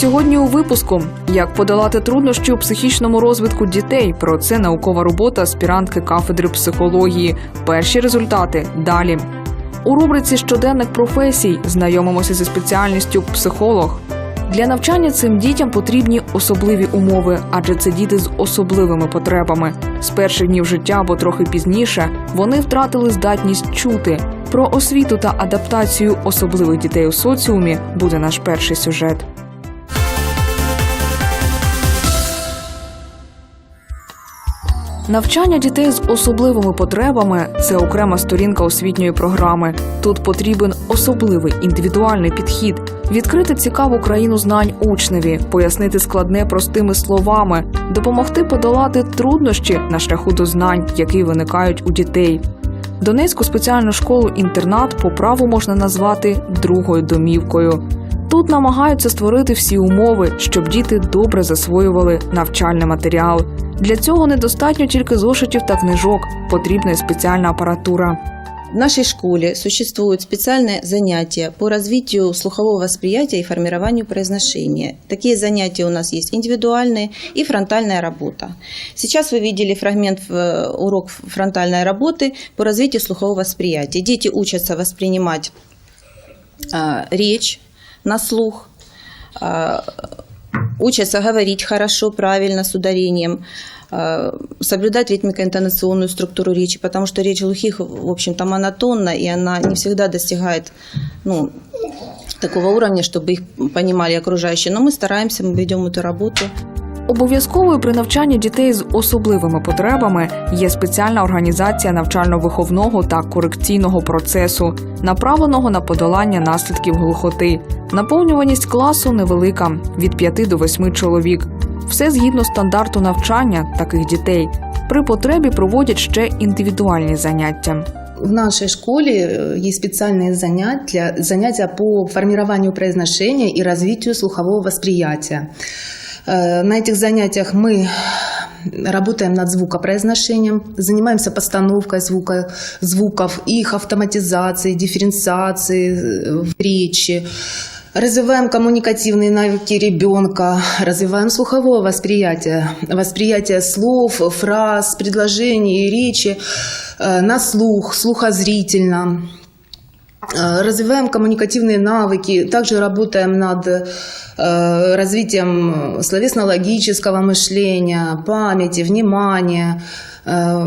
Сьогодні у випуску як подолати труднощі у психічному розвитку дітей. Про це наукова робота аспірантки кафедри психології. Перші результати далі. У рубриці щоденних професій знайомимося зі спеціальністю психолог. Для навчання цим дітям потрібні особливі умови, адже це діти з особливими потребами. З перших днів життя або трохи пізніше вони втратили здатність чути. Про освіту та адаптацію особливих дітей у соціумі буде наш перший сюжет. Навчання дітей з особливими потребами це окрема сторінка освітньої програми. Тут потрібен особливий індивідуальний підхід, відкрити цікаву країну знань учневі, пояснити складне простими словами, допомогти подолати труднощі на шляху до знань, які виникають у дітей. Донецьку спеціальну школу інтернат по праву можна назвати другою домівкою. Тут намагаються створити всі умови, щоб діти добре засвоювали навчальний матеріал. Для цього недостатньо тільки зошитів та книжок, потрібна й спеціальна апаратура. В нашей школе существуют специальные занятия по развитию слухового восприятия и формированию произношения. Такие занятия у нас есть индивидуальные и фронтальная работа. Сейчас вы видели фрагмент э, урок фронтальной работы по развитию слухового восприятия. Дети учатся воспринимать э, речь на слух, э, учатся говорить хорошо, правильно, с ударением, э, соблюдать ритмико-интонационную структуру речи, потому что речь глухих, в общем-то, монотонна, и она не всегда достигает ну, такого уровня, чтобы их понимали окружающие. Но мы стараемся, мы ведем эту работу. Обов'язковою при навчанні дітей з особливими потребами є спеціальна організація навчально-виховного та корекційного процесу, направленого на подолання наслідків глухоти. Наповнюваність класу невелика від 5 до 8 чоловік. Все згідно стандарту навчання таких дітей. При потребі проводять ще індивідуальні заняття. В нашей школе э, есть специальные занятия, занятия по формированию произношения и развитию слухового восприятия. Э, На этих занятиях мы работаем над звукопроизношением, занимаемся постановкой звука, звуков, их автоматизацией, дифференциацией э, в речи. Развиваем коммуникативные навыки ребенка, развиваем слуховое восприятие, восприятие слов, фраз, предложений и речи э, на слух, слухозрительно. Э, Развиваем коммуникативные навыки, также работаем над э, развитием словесно-логического мышления, памяти, внимания. Э,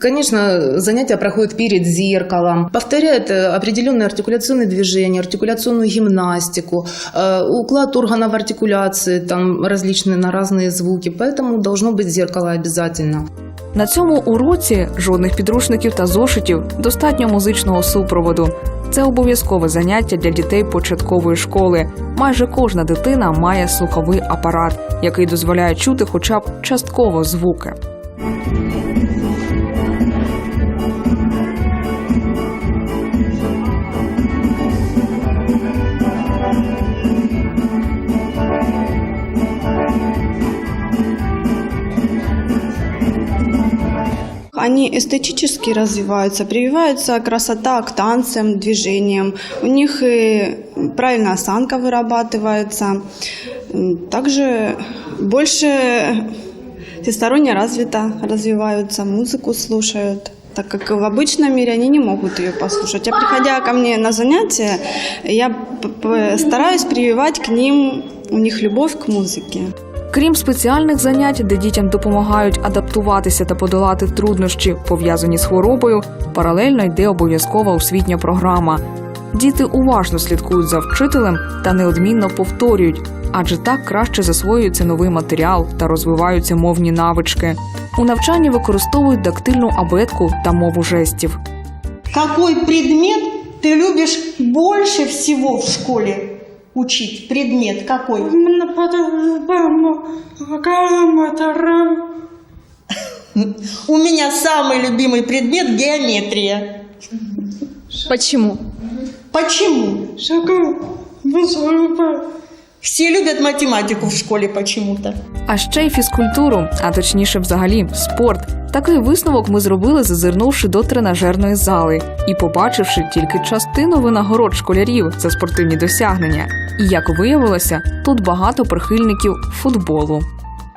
Конечно, занятия проходят перед зеркалом, повторяют определенные артикуляционные движения, артикуляционную гимнастику, уклад органов артикуляции, там различные на разные звуки, поэтому должно быть зеркало обязательно. На цьому уроці жодних підручників та зошитів, достатньо музичного супроводу. Це обов'язкове заняття для дітей початкової школи. Майже кожна дитина має слуховий апарат, який дозволяє чути хоча б частково звуки. Они эстетически развиваются, прививается красота к танцам, движениям. У них и правильная осанка вырабатывается. Также больше всесторонне развито развиваются, музыку слушают так как в обычном мире они не могут ее послушать. А приходя ко мне на занятия, я стараюсь прививать к ним у них любовь к музыке. Крім спеціальних занять, де дітям допомагають адаптуватися та подолати труднощі, пов'язані з хворобою, паралельно йде обов'язкова освітня програма. Діти уважно слідкують за вчителем та неодмінно повторюють, адже так краще засвоюється новий матеріал та розвиваються мовні навички. У навчанні використовують дактильну абетку та мову жестів. Какой предмет ты любишь больше всего в школе учить? Предмет какой? У меня самый любимый предмет – геометрия. Почему? Почему? Все люблять математику в школі почему-то. А ще й фізкультуру, а точніше, взагалі, спорт. Такий висновок ми зробили, зазирнувши до тренажерної зали і побачивши тільки частину винагород школярів за спортивні досягнення. І як виявилося, тут багато прихильників футболу.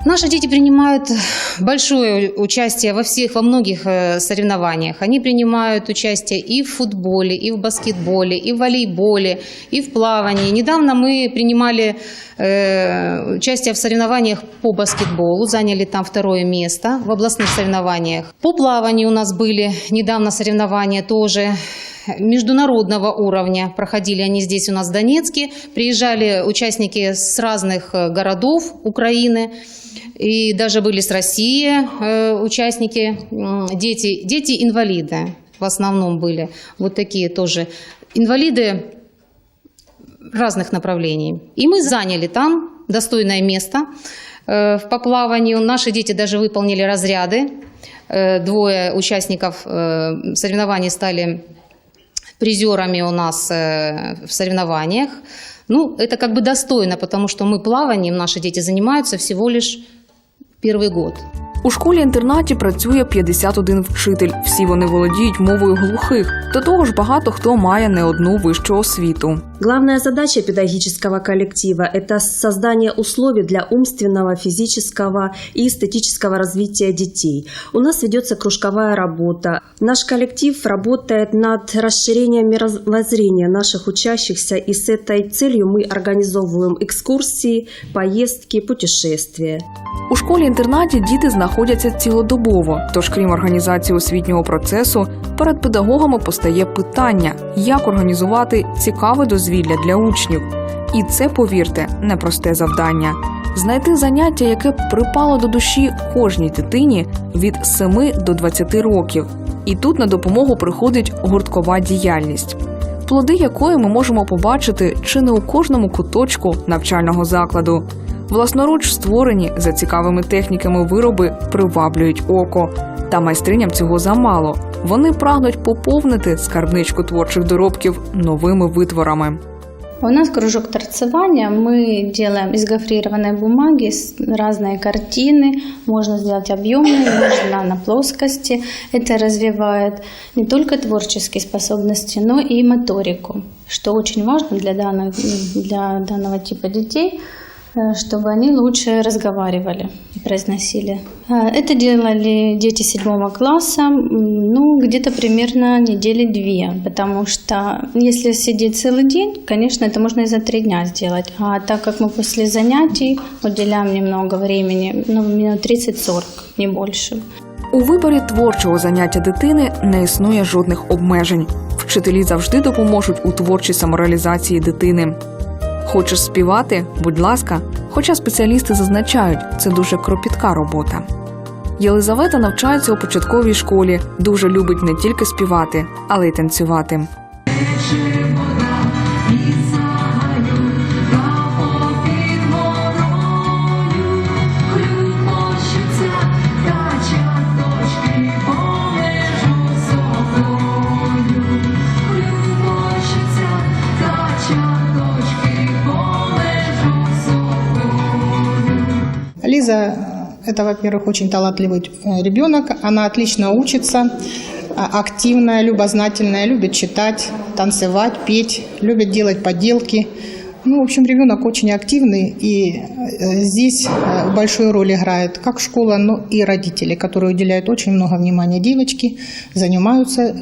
Наши дети принимают большое участие во всех, во многих э, соревнованиях. Они принимают участие и в футболе, и в баскетболе, и в волейболе, и в плавании. Недавно мы принимали э, участие в соревнованиях по баскетболу, заняли там второе место в областных соревнованиях. По плаванию у нас были недавно соревнования тоже международного уровня. Проходили они здесь у нас в Донецке. Приезжали участники с разных э, городов Украины. И даже были с России э, участники, дети, дети-инвалиды в основном были. Вот такие тоже инвалиды разных направлений. И мы заняли там достойное место э, в по плаванию. Наши дети даже выполнили разряды. Э, Двое участников соревнований стали призерами у нас в соревнованиях. Ну, это как бы достойно, потому что мы плаванием, наши дети занимаются всего лишь первый год. У школі-інтернаті працює 51 вчитель. Всі вони володіють мовою глухих. До того ж, багато хто має не одну вищу освіту. Главная задача педагогического коллектива – это создание условий для умственного, физического и эстетического развития детей. У нас ведется кружковая работа. Наш коллектив работает над расширением мировоззрения наших учащихся, и с этой целью мы организовываем экскурсии, поездки, путешествия. У школі-інтернаті діти знаходяться цілодобово. Тож, крім організації освітнього процесу, перед педагогами постає питання, як організувати цікаве дозвілля для учнів. І це, повірте, непросте завдання. Знайти заняття, яке припало до душі кожній дитині від 7 до 20 років. І тут на допомогу приходить гурткова діяльність, плоди якої ми можемо побачити чи не у кожному куточку навчального закладу. Власноруч створені за цікавими техніками вироби приваблюють око. Та майстриням цього замало. Вони прагнуть поповнити скарбничку творчих доробків новими витворами. У нас кружок торцевания. Мы делаем из гофрированной бумаги с- разные картины. Можно сделать объемные, можно на плоскости. Это развивает не только творческие способности, но и моторику, что очень важно для данного, для данного типа детей э, чтобы они лучше разговаривали и произносили. Э, Это делали дети седьмого класса, м, ну, где-то примерно недели две, потому что если сидеть целый день, конечно, это можно и за три дня сделать. А так как мы после занятий уделяем немного времени, ну, минут 30-40, не больше. У виборі творчого заняття дитини не існує жодних обмежень. Вчителі завжди допоможуть у творчій самореалізації дитини. Хочеш співати? Будь ласка. Хоча спеціалісти зазначають, це дуже кропітка робота. Єлизавета навчається у початковій школі, дуже любить не тільки співати, але й танцювати. это, во-первых, очень талантливый э, ребенок. Она отлично учится, а, активная, любознательная, любит читать, танцевать, петь, любит делать поделки. Ну, в общем, ребенок очень активный, и э, здесь э, большую роль играет как школа, но и родители, которые уделяют очень много внимания девочке, занимаются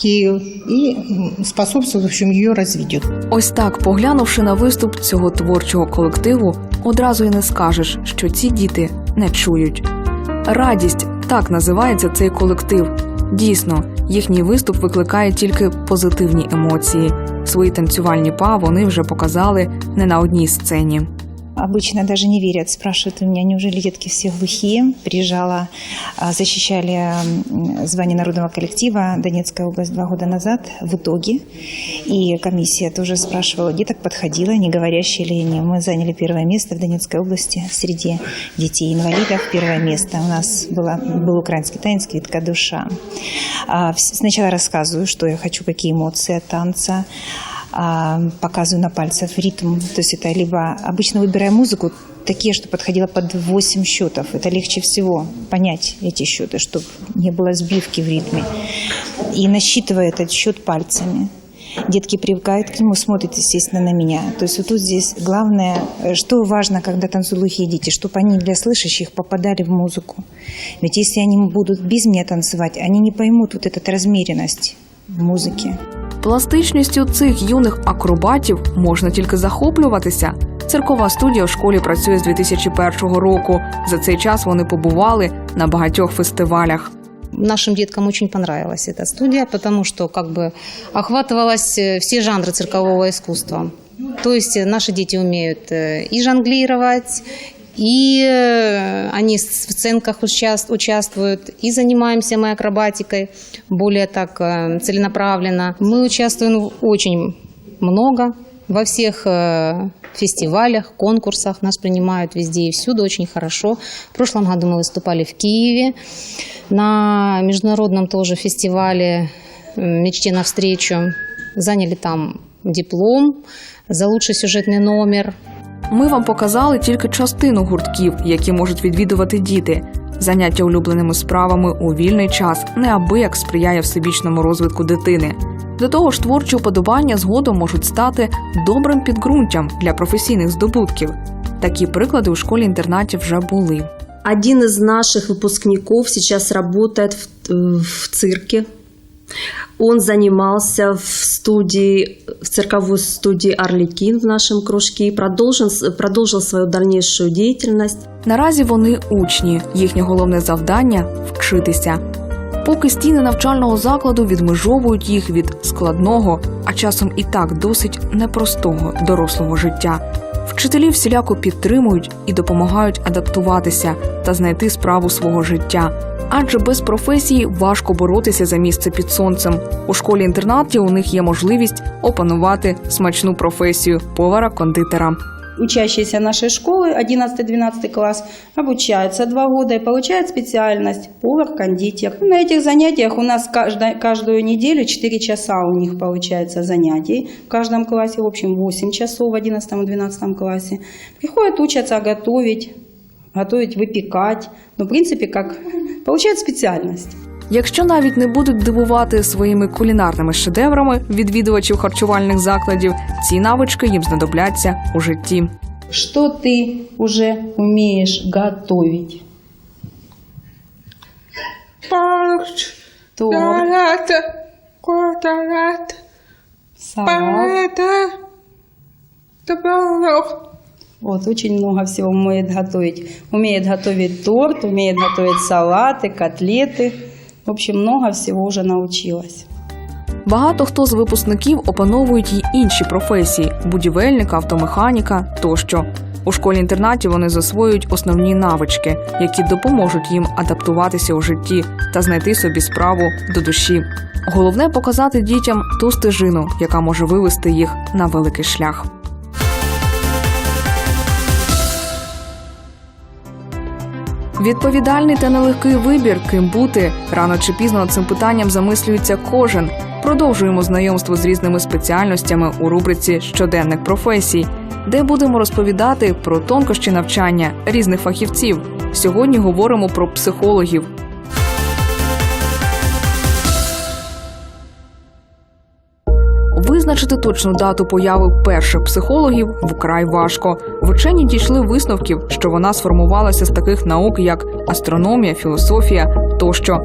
ею и м, способствуют, в общем, ее развитию. Ось так, поглянувши на виступ цього творчого колективу, одразу й не скажеш, що ці діти не чують. Радість так називається цей колектив. Дійсно, їхній виступ викликає тільки позитивні емоції. Свої танцювальні па вони вже показали не на одній сцені. Обычно даже не верят, спрашивают у меня, неужели детки все глухие? Приезжала, а, защищали звание народного коллектива Донецкая область два года назад в итоге. И комиссия тоже спрашивала, деток подходила, не говорящие ли они. Мы заняли первое место в Донецкой области среди детей-инвалидов. Первое место у нас было, был украинский танец «Квитка душа». А, Сначала рассказываю, что я хочу, какие эмоции от танца. А, показываю на пальцах ритм. То есть это либо обычно выбираю музыку, такие, что подходило под 8 счетов. Это легче всего понять эти счеты, чтобы не было сбивки в ритме. И насчитывая этот счет пальцами. Детки привыкают к нему, смотрят, естественно, на меня. То есть вот тут здесь главное, что важно, когда танцуют глухие дети, чтобы они для слышащих попадали в музыку. Ведь если они будут без меня танцевать, они не поймут вот эту размеренность в музыке. Пластичністю цих юних акробатів можна тільки захоплюватися. Циркова студія в школі працює з 2001 року. За цей час вони побували на багатьох фестивалях. Нашим деткам очень понравилась эта студия, потому что как бы охватывалось э, все жанры циркового искусства. То есть э, наши дети умеют э, и жонглировать, и э, они в сценках участ- участвуют, и занимаемся мы акробатикой более так э, целенаправленно. Мы участвуем очень много во всех э, фестивалях, конкурсах. Нас принимают везде и всюду очень хорошо. В прошлом году мы выступали в Киеве на международном тоже фестивале «Мечте навстречу». Заняли там диплом за лучший сюжетный номер. Ми вам показали тільки частину гуртків, які можуть відвідувати діти. Заняття улюбленими справами у вільний час неабияк сприяє всебічному розвитку дитини. До того ж, творчі уподобання згодом можуть стати добрим підґрунтям для професійних здобутків. Такі приклади у школі-інтернаті вже були. Один из наших выпускников сейчас работает в, в цирке. Он занимался в студии, в цирковой студии «Орликин» в нашем кружке и продолжил, продолжил свою дальнейшую деятельность. Наразі вони учні. Їхнє головне завдання вчитися. Поки стіни навчального закладу відмежовують їх від складного, а часом і так досить непростого дорослого життя. Вчителі всіляко підтримують і допомагають адаптуватися та знайти справу свого життя. Адже без професії важко боротися за місце під сонцем. У школі-інтернаті у них є можливість опанувати смачну професію повара-кондитера. учащиеся нашей школы, 11-12 класс, обучаются два года и получают специальность повар-кондитер. На этих занятиях у нас каждая- каждую неделю 4 часа у них получается занятий. В каждом классе, в общем, 8 часов в 11-12 классе. Приходят, учатся готовить, готовить, выпекать. Ну, в принципе, как получают специальность. Якщо навіть не будуть дивувати своїми кулінарними шедеврами відвідувачів харчувальних закладів, ці навички їм знадобляться у житті. Что ты уже умеешь готовить? Борщ, Торт, салат, котлет, салат. паэта, творог. Вот, очень много всего умеет готовить. Умеет готовить торт, умеет готовить салаты, котлеты. В общем, много всего уже научилась. Багато хто з випускників опановують й інші професії будівельника, автомеханіка тощо. У школі-інтернаті вони засвоюють основні навички, які допоможуть їм адаптуватися у житті та знайти собі справу до душі. Головне показати дітям ту стежину, яка може вивести їх на великий шлях. Відповідальний та нелегкий вибір, ким бути рано чи пізно цим питанням замислюється кожен. Продовжуємо знайомство з різними спеціальностями у рубриці щоденних професій, де будемо розповідати про тонкощі навчання різних фахівців. Сьогодні говоримо про психологів. Визначити точну дату появи перших психологів вкрай важко. Вчені дійшли висновків, що вона сформувалася з таких наук, як астрономія, філософія тощо.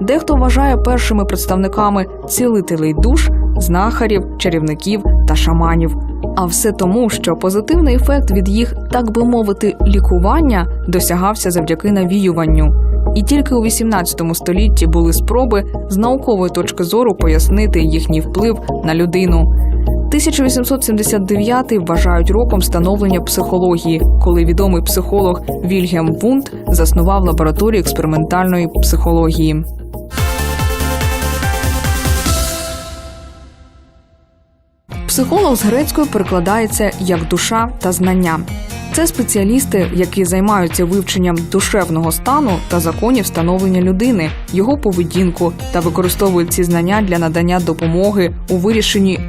Дехто вважає першими представниками цілителей душ, знахарів, чарівників та шаманів. А все тому, що позитивний ефект від їх, так би мовити, лікування досягався завдяки навіюванню. І тільки у 18 столітті були спроби з наукової точки зору пояснити їхній вплив на людину. 1879 вважають роком становлення психології, коли відомий психолог Вільгем Вунд заснував лабораторію експериментальної психології. Психолог з грецької перекладається як душа та знання. Це спеціалісти, які займаються вивченням душевного стану та законів становлення людини, його поведінку та використовують ці знання для надання допомоги у вирішенні